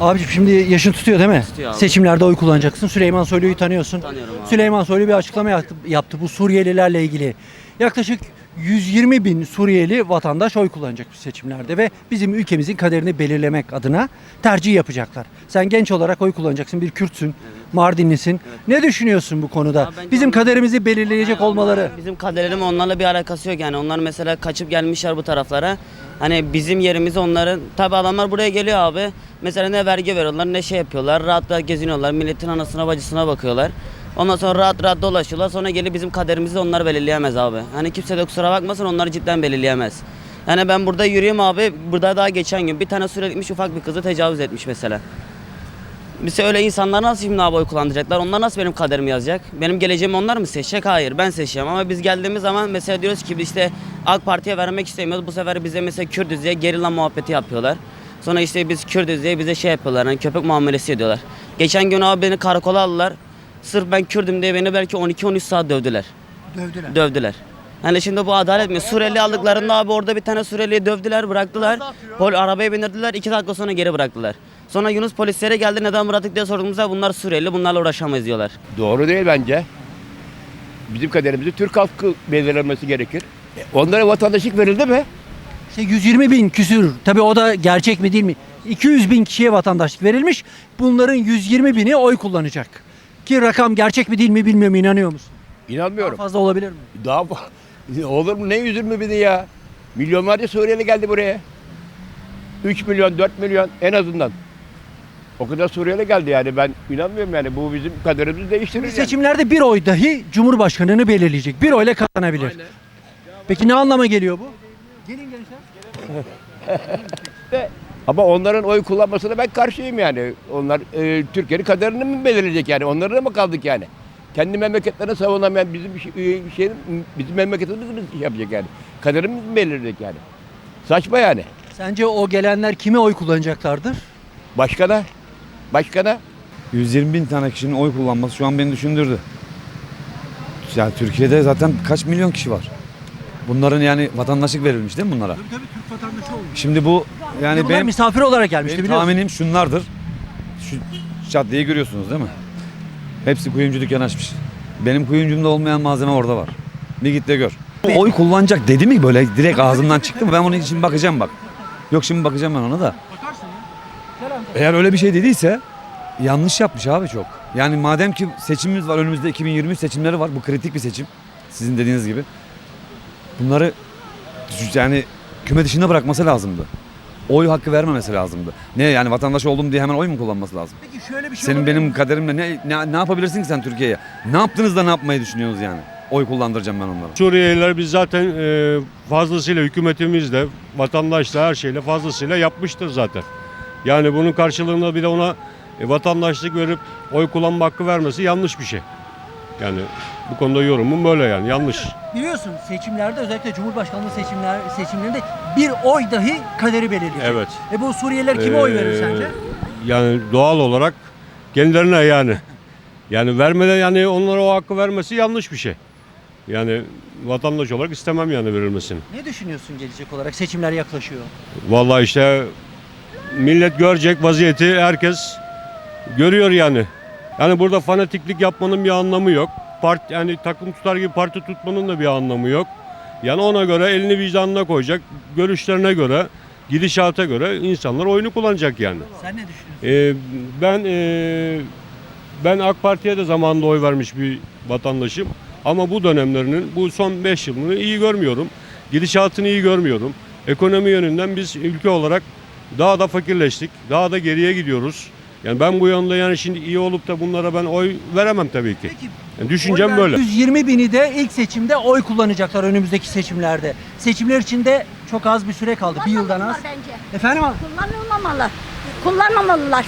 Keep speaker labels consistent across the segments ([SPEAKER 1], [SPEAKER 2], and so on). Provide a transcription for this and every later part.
[SPEAKER 1] Abiciğim şimdi yaşın tutuyor değil mi?
[SPEAKER 2] Tutuyor abi.
[SPEAKER 1] Seçimlerde oy kullanacaksın. Süleyman Soylu'yu tanıyorsun.
[SPEAKER 2] Tanıyorum abi.
[SPEAKER 1] Süleyman Soylu bir açıklama yaptı, yaptı bu Suriyelilerle ilgili. Yaklaşık 120 bin Suriyeli vatandaş oy kullanacak bu seçimlerde ve bizim ülkemizin kaderini belirlemek adına tercih yapacaklar. Sen genç olarak oy kullanacaksın, bir Kürtsün, Mardinlisin. Ne düşünüyorsun bu konuda?
[SPEAKER 2] Bence
[SPEAKER 1] Bizim
[SPEAKER 2] onlar-
[SPEAKER 1] kaderimizi belirleyecek olmaları.
[SPEAKER 2] Bizim kaderim onlarla bir alakası yok yani. Onlar mesela kaçıp gelmişler bu taraflara. Hani bizim yerimiz onların. Tabi adamlar buraya geliyor abi. Mesela ne vergi veriyorlar ne şey yapıyorlar. Rahat rahat geziniyorlar. Milletin anasına bacısına bakıyorlar. Ondan sonra rahat rahat dolaşıyorlar. Sonra gelip bizim kaderimizi onlar belirleyemez abi. Hani kimse de kusura bakmasın onlar cidden belirleyemez. Yani ben burada yürüyeyim abi. Burada daha geçen gün bir tane sürekli ufak bir kızı tecavüz etmiş mesela. Mesela öyle insanlar nasıl şimdi abi oy kullanacaklar? Onlar nasıl benim kaderimi yazacak? Benim geleceğimi onlar mı seçecek? Hayır ben seçeceğim ama biz geldiğimiz zaman mesela diyoruz ki işte AK Parti'ye vermek istemiyoruz. Bu sefer bize mesela Kürdüz diye gerilla muhabbeti yapıyorlar. Sonra işte biz Kürdüz diye bize şey yapıyorlar. Hani köpek muamelesi ediyorlar. Geçen gün abi beni karakola aldılar. Sırf ben Kürdüm diye beni belki 12-13 saat dövdüler.
[SPEAKER 1] Dövdüler.
[SPEAKER 2] Dövdüler. Hani şimdi bu adalet mi? Suriyeli aldıklarında abi orada bir tane Suriyeli'yi dövdüler, bıraktılar. Pol arabaya bindirdiler, iki dakika sonra geri bıraktılar. Sonra Yunus polislere geldi neden bıraktık diye sorduğumuzda bunlar Suriyeli, bunlarla uğraşamayız diyorlar.
[SPEAKER 3] Doğru değil bence. Bizim kaderimizi Türk halkı belirlemesi gerekir. E, Onlara vatandaşlık verildi mi?
[SPEAKER 1] İşte 120 bin küsür. Tabii o da gerçek mi değil mi? 200 bin kişiye vatandaşlık verilmiş. Bunların 120 bini oy kullanacak. Ki rakam gerçek mi değil mi bilmiyorum inanıyor musun? Daha
[SPEAKER 3] İnanmıyorum.
[SPEAKER 1] fazla olabilir mi?
[SPEAKER 3] Daha fa- olur mu? Ne yüzür mü bini ya? Milyonlarca Suriyeli geldi buraya. 3 milyon, 4 milyon en azından. O kadar Suriyeli geldi yani ben inanmıyorum yani bu bizim kaderimizi değiştirir yani.
[SPEAKER 1] Seçimlerde bir oy dahi Cumhurbaşkanını belirleyecek. Bir oyla kazanabilir. Peki ne anlama geliyor bu? Gelin gençler.
[SPEAKER 3] Ama onların oy kullanmasına ben karşıyım yani. Onlar e, Türkiye'nin kaderini mi belirleyecek yani? Onlara mı kaldık yani? Kendi memleketlerini savunamayan bizim bir şey, bir şeyin bizim memleketimiz mi şey yapacak yani? Kaderimiz mi belirleyecek yani? Saçma yani.
[SPEAKER 1] Sence o gelenler kime oy kullanacaklardır?
[SPEAKER 3] Başkana, başkana
[SPEAKER 4] 120 bin tane kişinin oy kullanması şu an beni düşündürdü. Yani Türkiye'de zaten kaç milyon kişi var? Bunların yani vatandaşlık verilmiş değil mi bunlara?
[SPEAKER 1] Tabii Türk vatandaşı olmuş.
[SPEAKER 4] Şimdi bu yani
[SPEAKER 1] Bunlar
[SPEAKER 4] benim,
[SPEAKER 1] misafir olarak gelmişti
[SPEAKER 4] benim
[SPEAKER 1] biliyorsun.
[SPEAKER 4] tahminim şunlardır. Şu caddeyi görüyorsunuz değil mi? Hepsi kuyumcu dükkanı açmış. Benim kuyumcumda olmayan malzeme orada var. Bir git de gör. Oy kullanacak dedi mi böyle direkt ağzımdan çıktı mı? Ben onun için bakacağım bak. Yok şimdi bakacağım ben ona da. Eğer öyle bir şey dediyse yanlış yapmış abi çok. Yani madem ki seçimimiz var önümüzde 2023 seçimleri var. Bu kritik bir seçim. Sizin dediğiniz gibi. Bunları yani küme dışında bırakması lazımdı. Oy hakkı vermemesi lazımdı. Ne yani vatandaş oldum diye hemen oy mu kullanması lazım?
[SPEAKER 1] Peki şöyle bir şey
[SPEAKER 4] Senin benim
[SPEAKER 1] mi?
[SPEAKER 4] kaderimle ne, ne, ne yapabilirsin ki sen Türkiye'ye? Ne yaptınız da ne yapmayı düşünüyorsunuz yani? Oy kullandıracağım ben onlara.
[SPEAKER 5] Suriyeliler biz zaten e, fazlasıyla hükümetimizle, vatandaşla her şeyle fazlasıyla yapmıştır zaten. Yani bunun karşılığında bir de ona e, vatandaşlık verip oy kullanma hakkı vermesi yanlış bir şey. Yani bu konuda yorumum böyle yani yanlış.
[SPEAKER 1] Biliyorsun seçimlerde özellikle Cumhurbaşkanlığı seçimler seçimlerinde bir oy dahi kaderi belirleyecek.
[SPEAKER 5] Evet.
[SPEAKER 1] E bu Suriyeliler kime oy verir
[SPEAKER 5] Ee,
[SPEAKER 1] sence?
[SPEAKER 5] Yani doğal olarak kendilerine yani. Yani vermeden yani onlara o hakkı vermesi yanlış bir şey. Yani vatandaş olarak istemem yani verilmesini.
[SPEAKER 1] Ne düşünüyorsun gelecek olarak? Seçimler yaklaşıyor.
[SPEAKER 5] Vallahi işte millet görecek vaziyeti herkes görüyor yani. Yani burada fanatiklik yapmanın bir anlamı yok. Part yani takım tutar gibi parti tutmanın da bir anlamı yok. Yani ona göre elini vicdanına koyacak, görüşlerine göre, gidişata göre insanlar oyunu kullanacak yani.
[SPEAKER 1] Sen ne düşünüyorsun?
[SPEAKER 5] Ee, ben ee, ben AK Parti'ye de zamanında oy vermiş bir vatandaşım. Ama bu dönemlerinin, bu son 5 yılını iyi görmüyorum. Gidişatını iyi görmüyorum. Ekonomi yönünden biz ülke olarak daha da fakirleştik. Daha da geriye gidiyoruz. Yani ben bu yönde yani şimdi iyi olup da bunlara ben oy veremem tabii ki.
[SPEAKER 1] Peki
[SPEAKER 5] Yani düşüncem böyle.
[SPEAKER 1] veren 120 bini de ilk seçimde oy kullanacaklar önümüzdeki seçimlerde. Seçimler için de çok az bir süre kaldı. Bir yıldan az.
[SPEAKER 6] Bence.
[SPEAKER 1] Efendim abi?
[SPEAKER 6] Kullanılmamalı. Kullanmamalılar.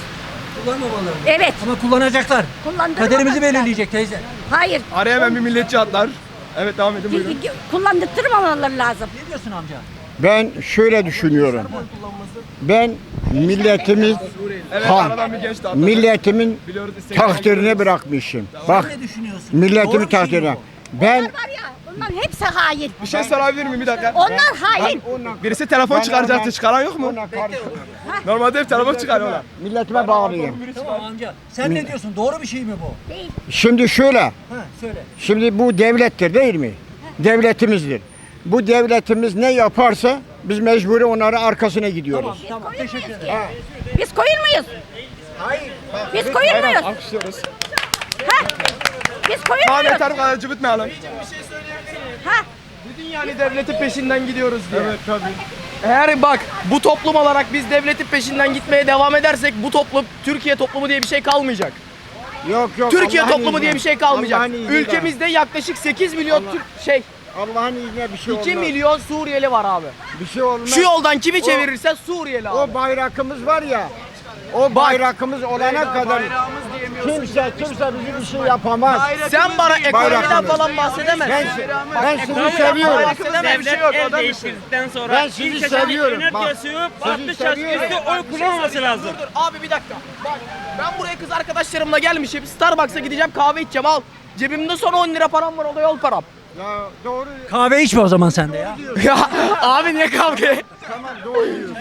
[SPEAKER 1] Kullanmamaları.
[SPEAKER 6] Evet.
[SPEAKER 1] Ama kullanacaklar.
[SPEAKER 6] Kullandırmamalılar.
[SPEAKER 1] Kaderimizi belirleyecek teyze.
[SPEAKER 6] Hayır.
[SPEAKER 7] Araya hemen bir milliyetçi atlar. Evet devam edin buyurun.
[SPEAKER 6] Kullandırmamaları lazım.
[SPEAKER 1] Ne diyorsun amca?
[SPEAKER 8] Ben şöyle düşünüyorum. Ben milletimiz
[SPEAKER 7] Evet
[SPEAKER 8] Ha.
[SPEAKER 7] aradan bir genç de atlar.
[SPEAKER 8] milletimin
[SPEAKER 7] Biliyoruz
[SPEAKER 8] takdirine bırakmışım. Bak
[SPEAKER 1] ne düşünüyorsun? Doğru
[SPEAKER 8] milletimin takdirine. Ben
[SPEAKER 6] Var ya Onların hepsi hain.
[SPEAKER 7] Bir şey sorabilir miyim bir dakika?
[SPEAKER 6] Onlar hain.
[SPEAKER 7] Birisi telefon çıkaracaktı. Çıkaran yok mu?
[SPEAKER 8] Ona.
[SPEAKER 7] Normalde hep telefon çıkarıyorlar.
[SPEAKER 8] Milletime bağlıyım.
[SPEAKER 1] Tamam amca. Sen ne diyorsun? Doğru bir şey mi bu?
[SPEAKER 6] Değil.
[SPEAKER 8] Şimdi şöyle.
[SPEAKER 1] Ha söyle.
[SPEAKER 8] Şimdi bu devlettir değil mi? Devletimizdir. Bu devletimiz ne yaparsa biz mecburi onların arkasına gidiyoruz.
[SPEAKER 1] Tamam teşekkür ederim.
[SPEAKER 6] Biz koyun muyuz?
[SPEAKER 1] Hayır.
[SPEAKER 6] Biz koyun muyuz?
[SPEAKER 7] Alkışlıyoruz.
[SPEAKER 6] Ha? Biz koyun
[SPEAKER 7] Tamam
[SPEAKER 6] muyuz?
[SPEAKER 7] yeter bu kadar cıvıtmayalım.
[SPEAKER 6] Ha?
[SPEAKER 7] Yani devletin peşinden gidiyoruz diye. Evet tabii. Eğer bak bu toplum olarak biz devletin peşinden gitmeye devam edersek bu toplum Türkiye toplumu diye bir şey kalmayacak.
[SPEAKER 8] Yok yok.
[SPEAKER 7] Türkiye
[SPEAKER 8] Allah'ın
[SPEAKER 7] toplumu
[SPEAKER 8] izniyle.
[SPEAKER 7] diye bir şey kalmayacak.
[SPEAKER 8] Allah'ın izniyle.
[SPEAKER 7] Ülkemizde yaklaşık 8 milyon Türk şey
[SPEAKER 8] Allah'ın izniyle bir şey
[SPEAKER 7] 2
[SPEAKER 8] olmaz.
[SPEAKER 7] milyon Suriyeli var abi.
[SPEAKER 8] Bir şey olmaz.
[SPEAKER 7] Şu yoldan kimi çevirirse Suriyeli abi.
[SPEAKER 8] O bayrakımız var ya. O bayrakımız olana kadar kimse kimse bizi bir şey yapamaz.
[SPEAKER 7] Sen bana ekonomiden
[SPEAKER 8] Bayrakımız.
[SPEAKER 7] falan bahsedemezsin.
[SPEAKER 8] Ben, ben sizi seviyorum.
[SPEAKER 7] Bahsedemezsin. Bir şey yok.
[SPEAKER 9] el değiştirdikten sonra
[SPEAKER 8] Ben sizi
[SPEAKER 9] ilk
[SPEAKER 8] seviyorum.
[SPEAKER 9] Ener
[SPEAKER 8] Bak,
[SPEAKER 9] Yasu'yu
[SPEAKER 8] sizi
[SPEAKER 9] 60 yaş
[SPEAKER 8] seviyorum.
[SPEAKER 9] üstü oy kullanmaması lazım.
[SPEAKER 7] Dur, dur, abi bir dakika. Bak ben buraya kız arkadaşlarımla gelmişim. Starbucks'a gideceğim kahve içeceğim al. Cebimde son 10 lira param var o da yol param.
[SPEAKER 8] Ya doğru.
[SPEAKER 1] Kahve içme o zaman sen de ya.
[SPEAKER 7] ya abi niye kavga?
[SPEAKER 8] Tamam doğru diyorsun.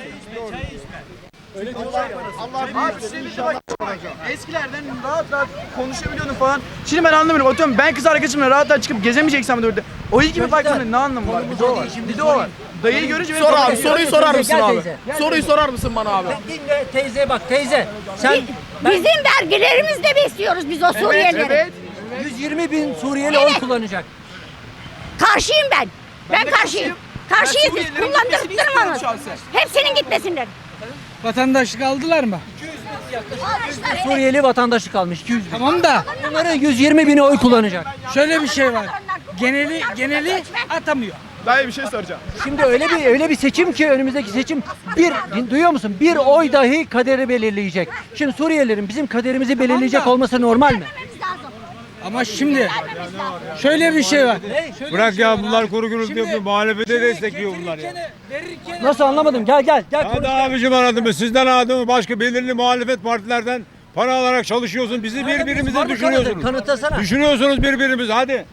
[SPEAKER 7] Eskilerden rahat rahat konuşabiliyordun falan. Şimdi ben anlamıyorum. Atıyorum ben kız arkadaşımla rahat rahat çıkıp gezemeyeceksem de orada. O ilk gibi farklı ne anlamı var? Bir de o var. Bir de o var. Dayıyı görünce Sor abi soruyu sorar mısın
[SPEAKER 1] Gel
[SPEAKER 7] abi?
[SPEAKER 1] teyze.
[SPEAKER 7] Soruyu sorar mısın bana abi?
[SPEAKER 1] Dinle teyze bak teyze. Sen ben
[SPEAKER 6] Bizim vergilerimizle besliyoruz biz o Suriyelileri.
[SPEAKER 7] Evet.
[SPEAKER 1] 120 bin Suriyeli oy kullanacak.
[SPEAKER 6] Karşıyım ben. Ben,
[SPEAKER 7] de
[SPEAKER 6] karşıyım.
[SPEAKER 7] karşıyım.
[SPEAKER 6] Karşıyız biz.
[SPEAKER 7] Suriyelilerin gitmesini şahsen.
[SPEAKER 6] Hepsinin gitmesinler.
[SPEAKER 10] Vatandaşlık aldılar mı?
[SPEAKER 6] Almışlar, evet.
[SPEAKER 1] Suriyeli vatandaşlık almış 200 bin.
[SPEAKER 10] Tamam da
[SPEAKER 1] Bunların 120 bini oy kullanacak.
[SPEAKER 10] şöyle bir şey var. Geneli geneli atamıyor.
[SPEAKER 7] Dayı bir şey soracağım.
[SPEAKER 1] Şimdi öyle bir öyle bir seçim ki önümüzdeki seçim bir duyuyor musun? Bir oy dahi kaderi belirleyecek. Şimdi Suriyelilerin bizim kaderimizi belirleyecek olması normal mi?
[SPEAKER 10] Ama şimdi şöyle bir şey var.
[SPEAKER 4] Bırak ya bunlar kuru gürültü
[SPEAKER 10] Şimdi-
[SPEAKER 4] yapıyor. Muhalefete
[SPEAKER 10] Şimdi
[SPEAKER 4] destekliyor bunlar ya.
[SPEAKER 10] getirirken, Verirken
[SPEAKER 1] Nasıl anlamadım? Gel gel gel. konuş.
[SPEAKER 4] Hadi abicim anladın mı? Sizden anladın mı? Başka belirli muhalefet partilerden para alarak çalışıyorsun. Bizi birbirimizi
[SPEAKER 1] Var mı
[SPEAKER 4] düşünüyorsunuz.
[SPEAKER 1] kanıtın? Kanıtlasana.
[SPEAKER 4] Düşünüyorsunuz birbirimizi hadi.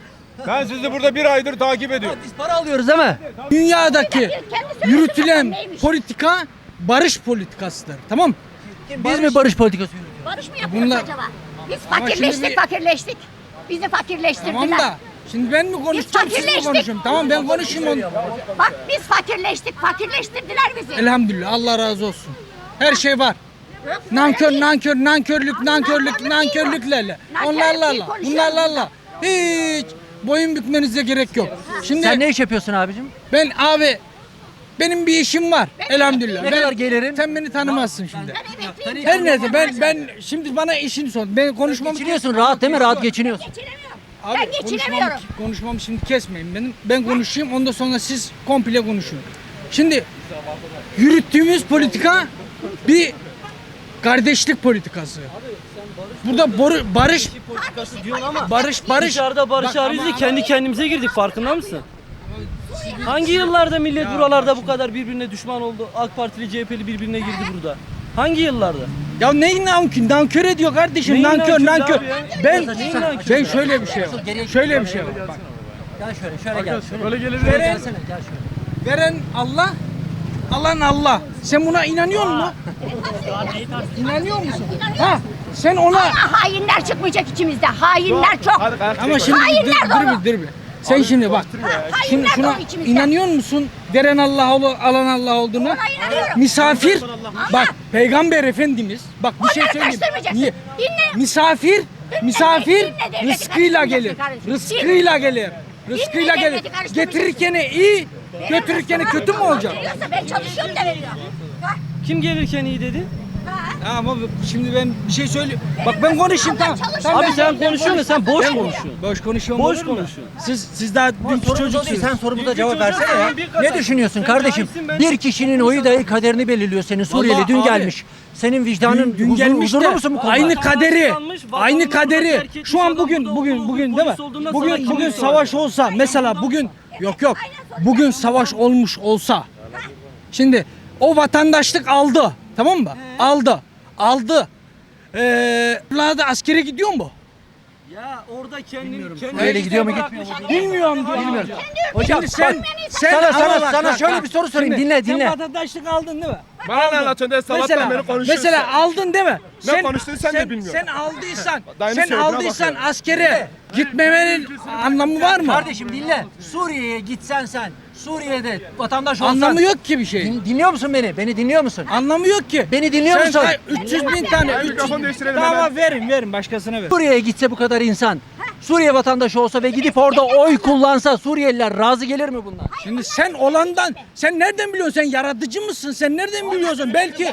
[SPEAKER 4] Ben sizi burada bir aydır takip ediyorum.
[SPEAKER 1] Biz para alıyoruz değil mi?
[SPEAKER 10] dünyadaki
[SPEAKER 6] söylesin
[SPEAKER 10] yürütülen politika barış politikasıdır. Tamam?
[SPEAKER 1] Biz mi barış politikası yürütüyoruz?
[SPEAKER 6] Barış mı yapıyoruz
[SPEAKER 10] Bunlar-
[SPEAKER 6] acaba? Biz
[SPEAKER 10] Ama
[SPEAKER 6] fakirleştik
[SPEAKER 10] şimdi bir-
[SPEAKER 6] fakirleştik. Bizi fakirleştirdiler.
[SPEAKER 10] Tamam da şimdi ben mi konuşacağım siz mi
[SPEAKER 6] fakirleştik.
[SPEAKER 10] konuşuyorum? Tamam ben konuşayım onu.
[SPEAKER 6] Bak biz fakirleştik fakirleştirdiler bizi.
[SPEAKER 10] Elhamdülillah Allah razı olsun. Her şey var. Nankör, nankör, nankörlük, nankörlük, nankörlüklerle. Onlarla, bunlarla. Hiç boyun bükmenize gerek yok. Şimdi
[SPEAKER 1] Sen ne iş yapıyorsun abicim?
[SPEAKER 10] ben abi benim bir işim var. Elhamdülillah.
[SPEAKER 1] Ne
[SPEAKER 10] Ben-
[SPEAKER 1] kadar gelirin?
[SPEAKER 10] Sen beni tanımazsın şimdi. Her neyse ben ben şimdi bana işini sor. Ben konuşmam
[SPEAKER 1] Geçiniyorsun rahat değil mi? Rahat geçiniyorsun.
[SPEAKER 6] Geçinemiyorum.
[SPEAKER 10] Abi,
[SPEAKER 6] ben
[SPEAKER 10] konuşmamı-
[SPEAKER 6] geçinemiyorum.
[SPEAKER 10] Konuşmamı şimdi kesmeyin benim. Ben konuşayım ondan sonra siz komple konuşun. Şimdi yürüttüğümüz politika bir kardeşlik politikası. Burada boru, barış barış barış
[SPEAKER 9] Dışarıda barış
[SPEAKER 10] Bak
[SPEAKER 9] arıyoruz
[SPEAKER 10] ama-
[SPEAKER 9] diye kendi kendimize girdik farkında mısın? Hangi yıllarda millet buralarda bu kadar birbirine düşman oldu? AK Partili CHP'li birbirine girdi burada. Hangi yıllarda?
[SPEAKER 10] Ya neyin nankör, nankör ediyor kardeşim
[SPEAKER 9] Neyin
[SPEAKER 10] nankör nankör.
[SPEAKER 9] abi ya?
[SPEAKER 10] Ben
[SPEAKER 9] Neyin
[SPEAKER 10] ben şöyle bir şey var. Şöyle bir şey var. Bak,
[SPEAKER 1] Gel şöyle şöyle gel. Şöyle,
[SPEAKER 7] Böyle gelir.
[SPEAKER 1] şöyle gelsene gel şöyle.
[SPEAKER 10] veren Allah, alan Allah. Sen buna inanıyor musun? İnanıyor musun? Ha, sen ona
[SPEAKER 6] Ama hainler çıkmayacak içimizde. Hainler çok.
[SPEAKER 10] Ama şimdi
[SPEAKER 6] Hainler
[SPEAKER 10] dur, dur
[SPEAKER 6] dolu.
[SPEAKER 10] bir dur bir. Sen şimdi bak. Şimdi şuna inanıyor musun? Veren Allah ol- alan Allah olduğuna.
[SPEAKER 6] Ona inanıyorum.
[SPEAKER 10] Misafir bak Peygamber Efendimiz bak bir şey
[SPEAKER 6] Onları
[SPEAKER 10] söyleyeyim.
[SPEAKER 6] karıştırmayacaksın.
[SPEAKER 10] Niye?
[SPEAKER 6] Dinle.
[SPEAKER 10] Misafir misafir
[SPEAKER 6] dinle, devleti
[SPEAKER 10] rızkıyla gelir.
[SPEAKER 6] karıştırmayacaksın.
[SPEAKER 10] Rızkıyla gelir. Rızkıyla
[SPEAKER 6] Dinle,
[SPEAKER 10] gelir.
[SPEAKER 6] devleti karıştırmayacaksın.
[SPEAKER 10] Getirirken iyi, götürürken kötü mü olacak?
[SPEAKER 6] Veriyorsa ben çalışıyorum da veriyor. Ha,
[SPEAKER 9] Kim gelirken iyi dedi?
[SPEAKER 6] Ha.
[SPEAKER 10] Ama şimdi ben bir şey söyleyeyim. Bak ben konuşayım tamam. tamam
[SPEAKER 9] Abi
[SPEAKER 10] ben-
[SPEAKER 9] sen konuşuyorsun da sen boş konuşuyorsun.
[SPEAKER 10] Boş konuşuyorum.
[SPEAKER 9] Boş
[SPEAKER 10] olur mu?
[SPEAKER 9] konuşuyorsun.
[SPEAKER 10] Siz siz daha dünkü çocuksunuz.
[SPEAKER 1] Sen sorumuza cevap versene ya. Ne düşünüyorsun
[SPEAKER 9] Sen
[SPEAKER 1] kardeşim? Bir kişinin oyu dahi kaderini belirliyor senin Suriyeli.
[SPEAKER 10] Vallahi
[SPEAKER 1] Dün
[SPEAKER 10] abi,
[SPEAKER 1] gelmiş. Senin vicdanın
[SPEAKER 10] Dün, dün
[SPEAKER 1] huzur-
[SPEAKER 10] gelmiş
[SPEAKER 1] huzurlu
[SPEAKER 10] de
[SPEAKER 1] musun bu konuda?
[SPEAKER 10] aynı kaderi, aynı kaderi. Şu an bugün, bugün,
[SPEAKER 9] olduğu,
[SPEAKER 10] bugün değil mi?
[SPEAKER 9] polis
[SPEAKER 10] Bugün,
[SPEAKER 9] kim
[SPEAKER 10] bugün savaş olsa, mesela bugün, yok yok, bugün savaş olmuş olsa, şimdi o vatandaşlık aldı, tamam mı? Aldı, aldı. Ee, da askere gidiyor mu?
[SPEAKER 9] Ya orada kendini kendi
[SPEAKER 1] Öyle gidiyor mu gitmiyor mu?
[SPEAKER 10] Bilmiyorum diyor.
[SPEAKER 1] Bilmiyorum. Hocam
[SPEAKER 10] Şimdi sen, sen
[SPEAKER 1] sana- sana-
[SPEAKER 10] bak,
[SPEAKER 1] sana
[SPEAKER 10] bak,
[SPEAKER 1] şöyle
[SPEAKER 10] bak.
[SPEAKER 1] bir soru sorayım.
[SPEAKER 10] Şimdi
[SPEAKER 1] Dinle, dinle.
[SPEAKER 10] Sen vatandaşlık aldın değil mi?
[SPEAKER 7] Bana ne anlatıyorsun de sabahtan beri
[SPEAKER 10] Mesela,
[SPEAKER 7] konuşuyorsun.
[SPEAKER 10] mesela aldın değil mi?
[SPEAKER 7] Ne konuştuğunu sen de bilmiyorsun.
[SPEAKER 10] Sen aldıysan, sen aldıysan askere gitmemenin anlamı var mı?
[SPEAKER 1] Kardeşim dinle. Suriye'ye gitsen sen, Suriye'de vatandaş olsan.
[SPEAKER 10] Anlamı yok ki bir şey.
[SPEAKER 1] Din- dinliyor musun beni? Beni dinliyor musun?
[SPEAKER 10] Anlamı yok ki.
[SPEAKER 1] Beni dinliyor
[SPEAKER 10] Sen
[SPEAKER 1] musun?
[SPEAKER 10] kay- 300 bin tane. 300
[SPEAKER 7] mikrofon değiştirelim
[SPEAKER 10] Tamam
[SPEAKER 7] hemen.
[SPEAKER 10] verin verin başkasına ver.
[SPEAKER 1] Suriye'ye gitse bu kadar insan, Suriye vatandaşı olsa ve gidip orada oy kullansa Suriyeliler razı gelir mi bundan?
[SPEAKER 10] Şimdi sen olandan sen nereden biliyorsun? Sen yaratıcı mısın? Sen nereden biliyorsun? Belki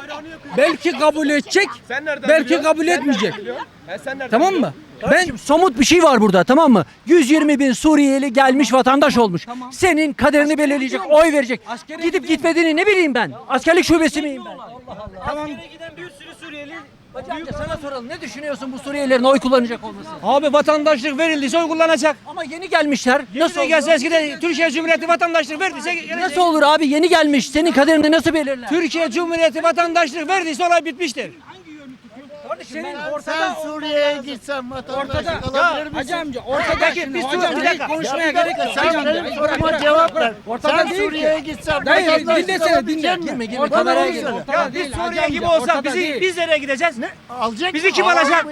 [SPEAKER 10] belki kabul edecek.
[SPEAKER 7] Sen nereden
[SPEAKER 10] belki
[SPEAKER 7] biliyorsun?
[SPEAKER 10] kabul
[SPEAKER 7] Sen
[SPEAKER 10] etmeyecek.
[SPEAKER 7] nereden biliyorsun? He, sen nereden
[SPEAKER 10] Tamam
[SPEAKER 7] biliyorsun?
[SPEAKER 10] mı?
[SPEAKER 1] Ben somut bir şey var burada tamam mı? 120 bin Suriyeli gelmiş vatandaş olmuş. Senin kaderini belirleyecek, oy verecek. Gidip gitmediğini ne bileyim ben? Askerlik şubesi miyim ben?
[SPEAKER 10] tamam.
[SPEAKER 9] Giden bir sürü Suriyeli
[SPEAKER 1] Hocam sana soralım ne düşünüyorsun bu Suriyelilerin oy kullanacak olması?
[SPEAKER 11] Abi vatandaşlık verildiyse oy kullanacak.
[SPEAKER 1] Ama yeni gelmişler. Nasıl
[SPEAKER 11] Nasıl gelse eskiden Türkiye Cumhuriyeti vatandaşlık verdiyse gelecek.
[SPEAKER 1] Nasıl olur abi yeni gelmiş senin kaderini nasıl belirler?
[SPEAKER 11] Türkiye Cumhuriyeti vatandaşlık verdiyse olay bitmiştir.
[SPEAKER 10] Senin ortada Suriye'ye gitsen vatandaşlık alabilir misin? Hacı amca ortada
[SPEAKER 11] Peki, bir
[SPEAKER 10] hocam
[SPEAKER 11] bir dakika.
[SPEAKER 10] konuşmaya gerek yok. Hacı amca soruma cevap ver. Ortada değil Suriye'ye gitsen Dayı dinlesene dinle.
[SPEAKER 1] Girme girme kameraya girme.
[SPEAKER 11] Ya biz Suriye gibi olsak bizi biz nereye gideceğiz? Ne? Alacak. Bizi kim alacak?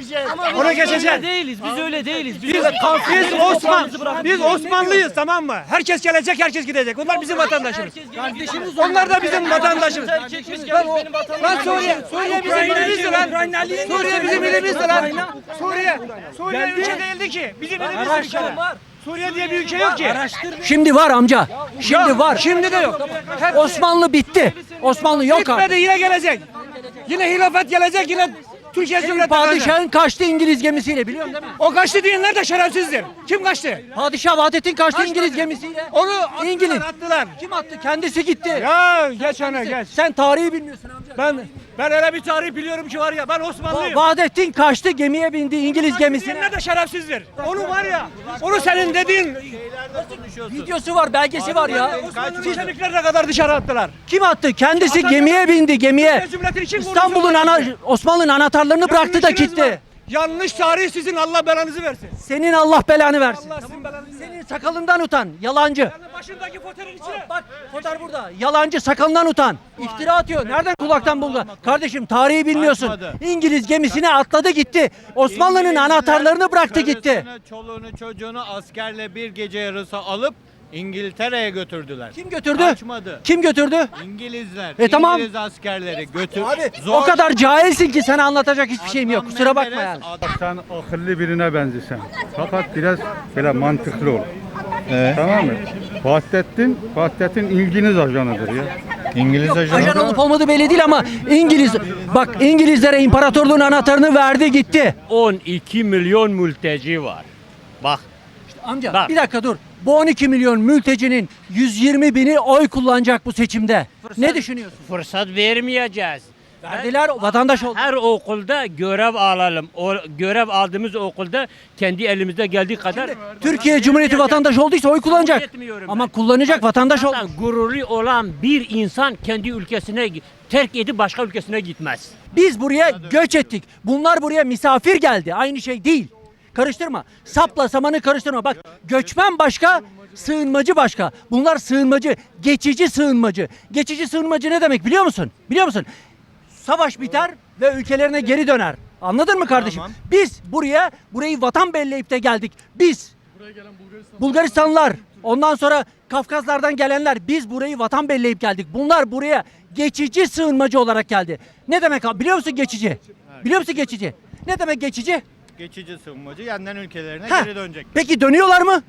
[SPEAKER 11] Ona
[SPEAKER 9] Öyle
[SPEAKER 11] geçeceğiz.
[SPEAKER 9] değiliz. Biz öyle değiliz. Biz,
[SPEAKER 11] Biz, Osman, biz Osmanlıyız tamam mı? Herkes gelecek, herkes gidecek. Onlar bizim vatandaşımız.
[SPEAKER 10] Kardeşimiz
[SPEAKER 11] Onlar da bizim vatandaşımız.
[SPEAKER 9] benim.
[SPEAKER 11] Lan Suriye, Suriye bizim ilimizdi lan. Suriye bizim ilimizdi lan. Suriye, Suriye ülke değildi ki. Bizim ilimizdi bir kere. Suriye diye bir ülke yok ki.
[SPEAKER 1] Şimdi var amca. Şimdi
[SPEAKER 11] Yok,
[SPEAKER 1] var.
[SPEAKER 11] Şimdi de yok. Hep
[SPEAKER 1] Osmanlı bitti. Osmanlı yok
[SPEAKER 11] Gitmedi
[SPEAKER 1] artık.
[SPEAKER 11] yine gelecek. Yine hilafet gelecek yine Türkiye Cumhuriyeti.
[SPEAKER 1] Padişahın kaçtı İngiliz gemisiyle değil mi?
[SPEAKER 11] O kaçtı diyenler de şerefsizdir. Kim kaçtı?
[SPEAKER 1] Padişah Vahdettin kaçtı İngiliz gemisiyle.
[SPEAKER 11] Onu attılar,
[SPEAKER 1] İngiliz.
[SPEAKER 11] attılar.
[SPEAKER 1] Kim attı? Kendisi gitti.
[SPEAKER 11] Ya geç ona geç.
[SPEAKER 1] Sen tarihi bilmiyorsun.
[SPEAKER 11] Ben ben öyle bir tarih biliyorum ki var ya ben Osmanlıyım.
[SPEAKER 1] Vahdettin kaçtı gemiye bindi İngiliz gemisine.
[SPEAKER 11] Diyenler de şerefsizdir. Onu var ya, onu senin dediğin
[SPEAKER 1] Videosu var, belgesi var ya.
[SPEAKER 11] Osmanlı'nın çeliklerine kadar dışarı attılar.
[SPEAKER 1] Kim attı? Kendisi gemiye bindi gemiye.
[SPEAKER 11] Türkiye
[SPEAKER 1] İstanbul'un ana Osmanlı'nın anahtarlarını bıraktı da
[SPEAKER 11] Yanlışınız var.
[SPEAKER 1] gitti.
[SPEAKER 11] Yanlış tarih sizin Allah belanızı versin.
[SPEAKER 1] Senin Allah belanı versin.
[SPEAKER 11] Allah sizin belanızı versin.
[SPEAKER 1] Senin sakalından utan. Yalancı.
[SPEAKER 11] Başındaki fotoğrafın içine.
[SPEAKER 1] Bak fotoğraf burada. Yalancı sakalından utan. İftira atıyor. Nereden kulaktan buldu? Kardeşim tarihi bilmiyorsun. İngiliz gemisine atladı gitti. Osmanlı'nın anahtarlarını bıraktı gitti.
[SPEAKER 12] Çoluğunu çocuğunu askerle bir gece yarısı alıp İngiltere'ye götürdüler.
[SPEAKER 1] Kim götürdü?
[SPEAKER 12] Kaçmadı.
[SPEAKER 1] Kim götürdü?
[SPEAKER 12] İngilizler,
[SPEAKER 1] E tamam.
[SPEAKER 12] İngiliz askerleri götür.
[SPEAKER 1] O kadar cahilsin ki sana anlatacak hiçbir şeyim yok. Kusura bakma yani.
[SPEAKER 13] Sen akıllı birine benzesen. Fakat biraz böyle mantıklı ol. Tamam mı? Vahdettin, Vahdettin İngiliz ajanıdır ya.
[SPEAKER 12] İngiliz
[SPEAKER 1] Ajan olup olmadığı belli değil ama İngiliz bak İngilizlere imparatorluğun anahtarını verdi gitti.
[SPEAKER 12] 12 milyon mülteci var. Bak
[SPEAKER 1] Amca
[SPEAKER 12] Bak.
[SPEAKER 1] bir dakika dur. Bu 12 milyon mültecinin 120 bini oy kullanacak bu seçimde. Ne düşünüyorsun?
[SPEAKER 12] fırsat vermeyeceğiz.
[SPEAKER 1] Verdiler vatandaş oldu.
[SPEAKER 12] Her okulda görev alalım. O görev aldığımız okulda kendi elimizde geldiği kadar
[SPEAKER 1] Türkiye Cumhuriyeti vatandaşı olduysa oy kullanacak. Ama
[SPEAKER 12] ben.
[SPEAKER 1] kullanacak vatandaş oldu.
[SPEAKER 12] Gururlu olan bir insan kendi ülkesine terk edip başka ülkesine gitmez.
[SPEAKER 1] Biz buraya göç ettik. Bunlar buraya misafir geldi. Aynı şey değil. Karıştırma. Sapla samanı karıştırma. Bak göçmen başka, sığınmacı başka. Bunlar sığınmacı, geçici sığınmacı. Geçici sığınmacı ne demek biliyor musun? Biliyor musun? Savaş biter ve ülkelerine geri döner. Anladın mı kardeşim? Biz buraya burayı vatan belleyip de geldik. Biz Bulgaristanlılar, ondan sonra Kafkaslardan gelenler biz burayı vatan belleyip geldik. Bunlar buraya geçici sığınmacı olarak geldi. Ne demek abi? Biliyor musun geçici? Biliyor musun geçici? Ne demek geçici?
[SPEAKER 12] Geçici sığınmacı yeniden ülkelerine
[SPEAKER 1] Ha,
[SPEAKER 12] geri dönecek.
[SPEAKER 1] Peki dönüyorlar mı?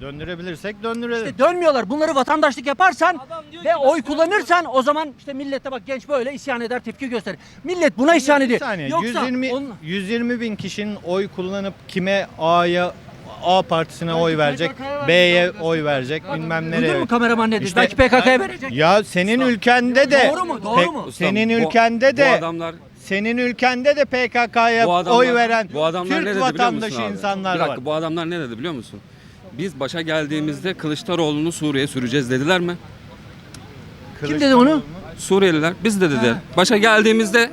[SPEAKER 12] Döndürebilirsek döndürelim.
[SPEAKER 1] İşte dönmüyorlar. Bunları vatandaşlık yaparsan ve oy kullanırsan o zaman işte millete bak genç böyle isyan eder, tepki gösterir. Millet buna isyan ediyor.
[SPEAKER 12] Bir saniye.
[SPEAKER 1] Yoksa
[SPEAKER 12] 120,
[SPEAKER 1] onun-
[SPEAKER 12] 120 bin kişinin oy kullanıp kime A'ya A partisine oy verecek, B'ye oy verecek, bilmem
[SPEAKER 1] Duydun
[SPEAKER 12] nereye.
[SPEAKER 1] mu kameraman ne dedi?
[SPEAKER 12] İşte-
[SPEAKER 1] Belki PKK'ya verecek.
[SPEAKER 12] Ya senin ülkende de
[SPEAKER 1] Doğru mu? Doğru
[SPEAKER 12] Pek-
[SPEAKER 1] mu?
[SPEAKER 12] Senin ülkende de senin ülkende de PKK'ya oy veren
[SPEAKER 14] bu adamlar ne
[SPEAKER 12] Türk
[SPEAKER 14] dedi biliyor
[SPEAKER 12] vatandaşı
[SPEAKER 14] abi?
[SPEAKER 12] insanlar
[SPEAKER 14] Bir dakika,
[SPEAKER 12] var.
[SPEAKER 14] bu adamlar ne dedi biliyor musun? Biz başa geldiğimizde Kılıçdaroğlu'nu Suriye'ye süreceğiz dediler mi?
[SPEAKER 1] Kim dedi onu?
[SPEAKER 14] Suriyeliler biz de dediler. Başa geldiğimizde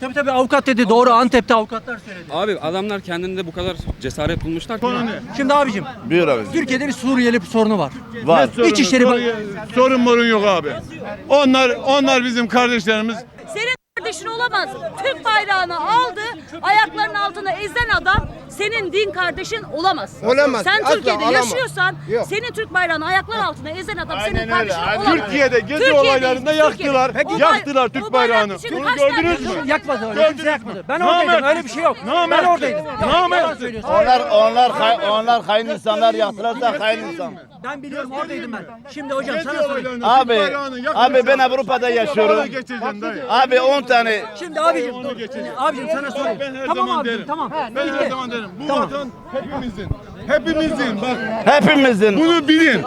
[SPEAKER 1] Tabii tabii avukat dedi doğru Antep'te avukatlar söyledi.
[SPEAKER 14] Abi adamlar kendinde bu kadar cesaret bulmuşlar ki.
[SPEAKER 1] Şimdi abicim
[SPEAKER 15] Buyur abi.
[SPEAKER 1] Türkiye'de bir Suriyeli sorunu var.
[SPEAKER 15] Var.
[SPEAKER 1] İçişleri Bak-
[SPEAKER 13] Sorun morun yok abi. Onlar onlar bizim kardeşlerimiz.
[SPEAKER 6] Kardeşin olamaz. Türk bayrağını aldı, ayaklarının altına ezen adam senin din kardeşin olamaz.
[SPEAKER 8] Olamaz.
[SPEAKER 6] Sen
[SPEAKER 8] Asla
[SPEAKER 6] Türkiye'de
[SPEAKER 8] olamaz.
[SPEAKER 6] yaşıyorsan
[SPEAKER 8] Yok.
[SPEAKER 6] senin Türk bayrağını ayaklar altına ezen adam
[SPEAKER 8] Aynen
[SPEAKER 6] senin
[SPEAKER 8] öyle,
[SPEAKER 6] kardeşin
[SPEAKER 8] aynen.
[SPEAKER 6] olamaz.
[SPEAKER 13] Türkiye'de gezi
[SPEAKER 6] Türkiye'deyiz,
[SPEAKER 13] olaylarında yaktılar.
[SPEAKER 6] O bay-
[SPEAKER 13] yaktılar
[SPEAKER 6] o
[SPEAKER 13] Türk
[SPEAKER 6] bayrak
[SPEAKER 13] bayrağını.
[SPEAKER 6] için
[SPEAKER 13] Bunu
[SPEAKER 6] kaç tane
[SPEAKER 13] gördünüz mü?
[SPEAKER 1] Yakmadı öyle
[SPEAKER 13] Gördünüz
[SPEAKER 1] kimse
[SPEAKER 13] mü?
[SPEAKER 1] yakmadı. Ben
[SPEAKER 13] Namert.
[SPEAKER 1] oradaydım öyle bir şey yok.
[SPEAKER 13] Namert.
[SPEAKER 1] Ben oradaydım.
[SPEAKER 13] Namert.
[SPEAKER 1] Yalan söylüyorsun.
[SPEAKER 15] Onlar onlar hay- onlar hain insanlar yaptılar da hain insan.
[SPEAKER 1] Ben biliyorum oradaydım ben. Şimdi hocam sana sorayım.
[SPEAKER 15] Abi, abi ben Avrupa'da yaşıyorum. Abi 10 tane
[SPEAKER 1] Şimdi abicim dur. Abicim sana sorayım.
[SPEAKER 13] Ben her
[SPEAKER 1] Tamam
[SPEAKER 13] zaman
[SPEAKER 1] abicim
[SPEAKER 13] derim.
[SPEAKER 1] tamam.
[SPEAKER 13] Ben her zaman derim. Bu
[SPEAKER 1] Tamam.
[SPEAKER 13] vatan hepimizin. Hepimizin. Bak
[SPEAKER 15] hepimizin.
[SPEAKER 13] bunu bilin.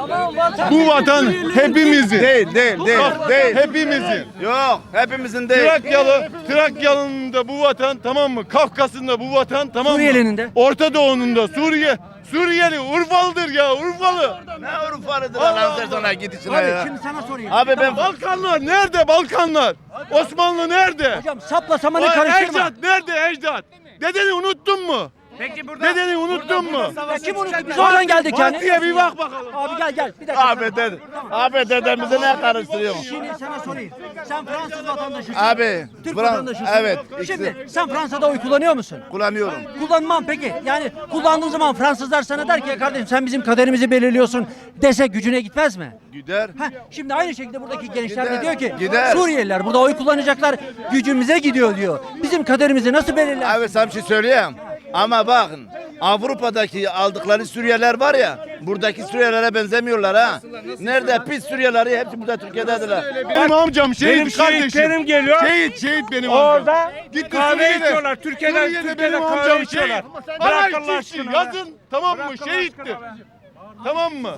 [SPEAKER 13] Bu vatan hepimizin.
[SPEAKER 15] Değil değil değil
[SPEAKER 13] Bak,
[SPEAKER 15] değil.
[SPEAKER 13] Hepimizin.
[SPEAKER 15] Yok hepimizin değil.
[SPEAKER 13] Trakyalı, Trakyalı'nın da bu vatan tamam mı? Kafkas'ın da bu vatan tamam mı?
[SPEAKER 1] Suriyeli'nin de.
[SPEAKER 13] Orta Doğu'nun da Suriye. Suriyeli Urfalıdır ya Urfalı.
[SPEAKER 15] Ne Urfalı'dır Allah'ın sersana git içine
[SPEAKER 1] Abi
[SPEAKER 15] ya.
[SPEAKER 1] şimdi sana sorayım.
[SPEAKER 15] Abi ben
[SPEAKER 13] Balkanlar nerede Balkanlar? Osmanlı nerede?
[SPEAKER 1] Hocam sapla samanı
[SPEAKER 13] Vay,
[SPEAKER 1] karıştırma.
[SPEAKER 13] Ecdat nerede Ecdat? Dedeni unuttun mu?
[SPEAKER 11] Peki burada
[SPEAKER 13] Dedeni unuttun mu?
[SPEAKER 1] Kim unuttu? Biz oradan geldik yani.
[SPEAKER 13] Fatih'e bir bak bakalım.
[SPEAKER 1] Abi gel gel. Bir dakika.
[SPEAKER 15] Abi dede, abi dedemizi ne karıştırıyorsun?
[SPEAKER 1] Şimdi sana sorayım. Sen Fransız vatandaşısın.
[SPEAKER 15] Abi,
[SPEAKER 1] Türk
[SPEAKER 15] Fran-
[SPEAKER 1] vatandaşısın.
[SPEAKER 15] evet,
[SPEAKER 1] Şimdi sen Fransa'da oy kullanıyor musun?
[SPEAKER 15] Kullanıyorum.
[SPEAKER 1] Kullanmam peki. Yani kullandığın zaman Fransızlar sana der ki "Ya kardeşim sen bizim kaderimizi belirliyorsun dese gücüne gitmez mi?
[SPEAKER 15] Gider.
[SPEAKER 1] Ha, şimdi aynı şekilde buradaki gençler de
[SPEAKER 15] Gider,
[SPEAKER 1] diyor ki
[SPEAKER 15] gider.
[SPEAKER 1] Suriyeliler burada oy kullanacaklar gücümüze gidiyor diyor. Bizim kaderimizi nasıl belirler?
[SPEAKER 15] Abi sana bir şey söyleyeyim. Ama bakın Avrupa'daki aldıkları Suriyeliler var ya buradaki Suriyelilere benzemiyorlar ha. Nerede pis Suriyelileri hepsi burada Türkiye'dedirler.
[SPEAKER 13] Benim amcam şehit
[SPEAKER 11] Benim
[SPEAKER 13] kardeşim.
[SPEAKER 11] şehitlerim geliyor.
[SPEAKER 13] Şehit şehit benim
[SPEAKER 11] Orada
[SPEAKER 13] amcam. Gitti
[SPEAKER 11] kahve
[SPEAKER 13] Suriye'de.
[SPEAKER 11] içiyorlar. Türkiye'de-
[SPEAKER 13] Suriye'de
[SPEAKER 11] Türkiye'de
[SPEAKER 13] benim
[SPEAKER 11] kahve
[SPEAKER 13] amcam
[SPEAKER 11] içiyorlar.
[SPEAKER 13] şehit.
[SPEAKER 11] Bırak
[SPEAKER 13] Bana
[SPEAKER 11] Allah
[SPEAKER 13] kişi
[SPEAKER 11] aşkına
[SPEAKER 13] yazın tamam mı
[SPEAKER 11] aşkına
[SPEAKER 13] Tamam mı?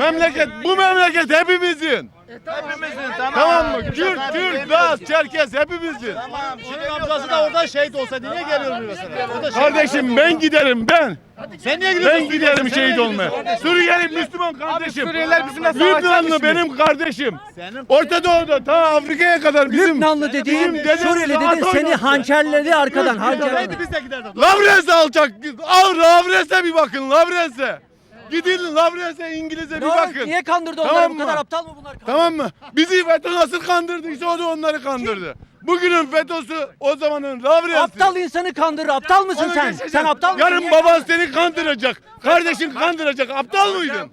[SPEAKER 13] Memleket bu memleket hepimizin.
[SPEAKER 15] Hepimizin
[SPEAKER 13] Tamam mı? Kürt, Türk, Laz, Çerkez hepimizin.
[SPEAKER 12] Şunun amcası da oradan şehit olsa niye geliyor mesela?
[SPEAKER 13] Kardeşim ben giderim ben.
[SPEAKER 12] Sen niye
[SPEAKER 13] Ben giderim şehit olmaya. Suriyeli Müslüman kardeşim.
[SPEAKER 11] Suriyeliler bizimle savaşacakmış
[SPEAKER 13] Lübnanlı benim kardeşim. Orta Doğu'da ta Afrika'ya kadar bizim
[SPEAKER 1] Lübnanlı dediğin
[SPEAKER 13] bizim dedemiz
[SPEAKER 1] Suriyeli dediğin seni
[SPEAKER 13] oynasın.
[SPEAKER 1] hançerledi arkadan hançerledi.
[SPEAKER 12] biz de giderdik.
[SPEAKER 13] Lavres'e alacak. Al Lavres'e bir bakın Lavres'e. Gidin Lavres'e İngiliz'e bir bakın.
[SPEAKER 1] Niye kandırdı onları
[SPEAKER 13] Tamam
[SPEAKER 1] bu kadar
[SPEAKER 13] mı?
[SPEAKER 1] aptal mı bunlar?
[SPEAKER 13] Tamam mı? Bizi FETÖ nasıl kandırdıysa o da onları kandırdı. Bugünün FETÖ'sü o zamanın Lavres'i.
[SPEAKER 1] Aptal insanı kandırır. Aptal mısın sen? Sen aptal mısın?
[SPEAKER 13] Yarın baban seni kandıracak. Kardeşin kandıracak. Aptal mıydın?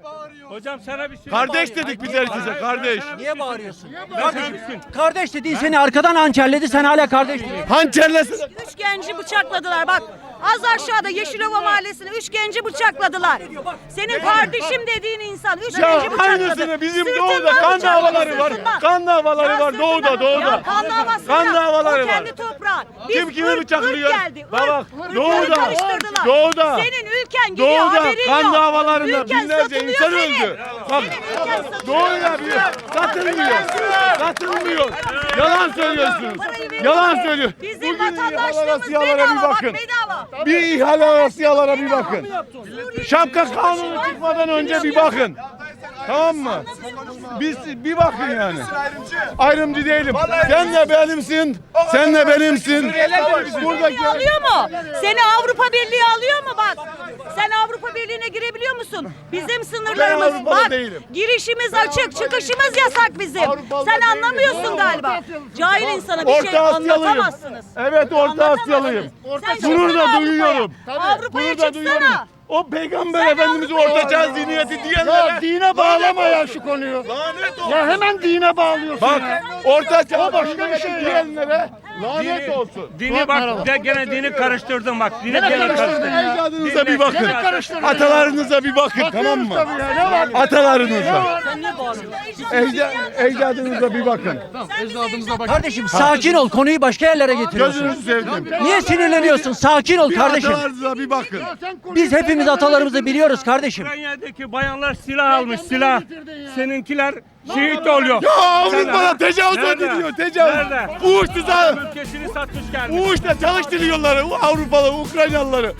[SPEAKER 11] Hocam sana bir şey
[SPEAKER 13] Kardeş dedik biz herkese kardeş.
[SPEAKER 1] Niye bağırıyorsun? Kardeşim, kardeş dediğin seni arkadan hançerledi sen hala kardeş diyorsun.
[SPEAKER 13] Hançerlesin.
[SPEAKER 6] Üç genci bıçakladılar bak. Az aşağıda Yeşilova Mahallesi'nde üç genci bıçakladılar. Senin kardeşim dediğin insan üç
[SPEAKER 13] Ya
[SPEAKER 6] genci bıçakladı.
[SPEAKER 13] aynısını bizim
[SPEAKER 6] Sırtından
[SPEAKER 13] doğuda kan
[SPEAKER 6] bıçakladı,
[SPEAKER 13] davaları var.
[SPEAKER 6] sırtından.
[SPEAKER 13] Kan davaları var
[SPEAKER 6] sırtından-
[SPEAKER 13] doğuda doğuda.
[SPEAKER 6] Ya kan davası
[SPEAKER 13] Kan
[SPEAKER 6] bırak.
[SPEAKER 13] davaları
[SPEAKER 6] o
[SPEAKER 13] var.
[SPEAKER 6] kendi toprağın. Biz
[SPEAKER 13] Kim kimi
[SPEAKER 6] ırk-
[SPEAKER 13] bıçaklıyor?
[SPEAKER 6] geldi.
[SPEAKER 13] Bak
[SPEAKER 6] ırk.
[SPEAKER 13] bak, doğuda,
[SPEAKER 6] karıştırdılar.
[SPEAKER 13] doğuda,
[SPEAKER 6] Senin ülken gidiyor
[SPEAKER 13] Doğuda
[SPEAKER 6] haberin
[SPEAKER 13] kan
[SPEAKER 6] yok.
[SPEAKER 13] davalarında
[SPEAKER 6] Ülken
[SPEAKER 13] binlerce
[SPEAKER 6] satılıyor
[SPEAKER 13] insan
[SPEAKER 6] senin.
[SPEAKER 13] öldü. Bak
[SPEAKER 6] Senin ülken satılıyor.
[SPEAKER 13] doğuya bir satılmıyor. Satılmıyor. Yalan söylüyorsunuz.
[SPEAKER 6] Parayı veriyor.
[SPEAKER 13] Yalan söylüyor.
[SPEAKER 6] Bizim
[SPEAKER 13] Bugün
[SPEAKER 6] vatandaşlığımız bedava
[SPEAKER 13] bir
[SPEAKER 6] bak
[SPEAKER 13] bakın.
[SPEAKER 6] bedava.
[SPEAKER 13] Bir ihale Asiyalara bir bakın. Şapka kanunu çıkmadan önce bir bakın. Tamam mı? Biz bir bakın yani. Ayrımcı değilim. Sen de benimsin. Sen de benimsin. Buradaki
[SPEAKER 6] alıyor mu? Seni Avrupa Birliği alıyor mu bak? Sen Avrupa Birliği'ne girebiliyor musun? Bizim sınırlarımız
[SPEAKER 13] Avrupa'da
[SPEAKER 6] bak.
[SPEAKER 13] değilim.
[SPEAKER 6] Girişimiz açık, çıkışımız yasak bizim. Sen anlamıyorsun galiba. Cahil insana bir şey
[SPEAKER 13] Orta Asyalıyım.
[SPEAKER 6] anlatamazsınız.
[SPEAKER 13] Evet Orta Asyalıyım.
[SPEAKER 6] Sen
[SPEAKER 13] Bunu
[SPEAKER 6] çıksana
[SPEAKER 13] da
[SPEAKER 6] Avrupa'ya.
[SPEAKER 13] duyuyorum.
[SPEAKER 6] Avrupa'ya
[SPEAKER 13] da duyuyorum. O peygamber
[SPEAKER 6] Sen
[SPEAKER 13] efendimizi
[SPEAKER 6] Avrupa'ya
[SPEAKER 13] orta çağ
[SPEAKER 6] git.
[SPEAKER 13] zihniyeti diyenlere
[SPEAKER 8] Ya dine bağlama ya şu konuyu.
[SPEAKER 13] lanet olsun.
[SPEAKER 8] Ya hemen dine bağlıyorsun
[SPEAKER 13] Bak
[SPEAKER 8] ya.
[SPEAKER 13] orta çağ
[SPEAKER 8] O başka bir şey ya.
[SPEAKER 13] diyenlere lanet olsun.
[SPEAKER 11] Dini bak gene dini karıştırdın bak. Dini gene karıştırdın.
[SPEAKER 13] Ecdadınıza bir bakın. Atalarınıza bir bakın tamam mı? Atalarınıza.
[SPEAKER 1] Sen niye bağırıyorsun?
[SPEAKER 13] Ecda, ecdadınıza bir bakın.
[SPEAKER 1] Kardeşim sakin ol konuyu başka yerlere getiriyorsun.
[SPEAKER 13] Gözünüzü sevdim.
[SPEAKER 1] Niye sinirleniyorsun? Sakin ol kardeşim.
[SPEAKER 13] atalarınıza bir bakın.
[SPEAKER 1] Biz hepimiz atalarımızı biliyoruz kardeşim.
[SPEAKER 11] Ukrayna'daki bayanlar silah almış silah. Seninkiler şehit oluyor.
[SPEAKER 13] Ya Avrupa'da tecavüz
[SPEAKER 11] Nerede?
[SPEAKER 13] ediliyor tecavüz.
[SPEAKER 11] Nerede?
[SPEAKER 13] Uyuşturucu.
[SPEAKER 11] Ülkesini satmış gelmiş.
[SPEAKER 13] Bu işte çalıştırıyorlar Avrupalı, Ukraynalıları.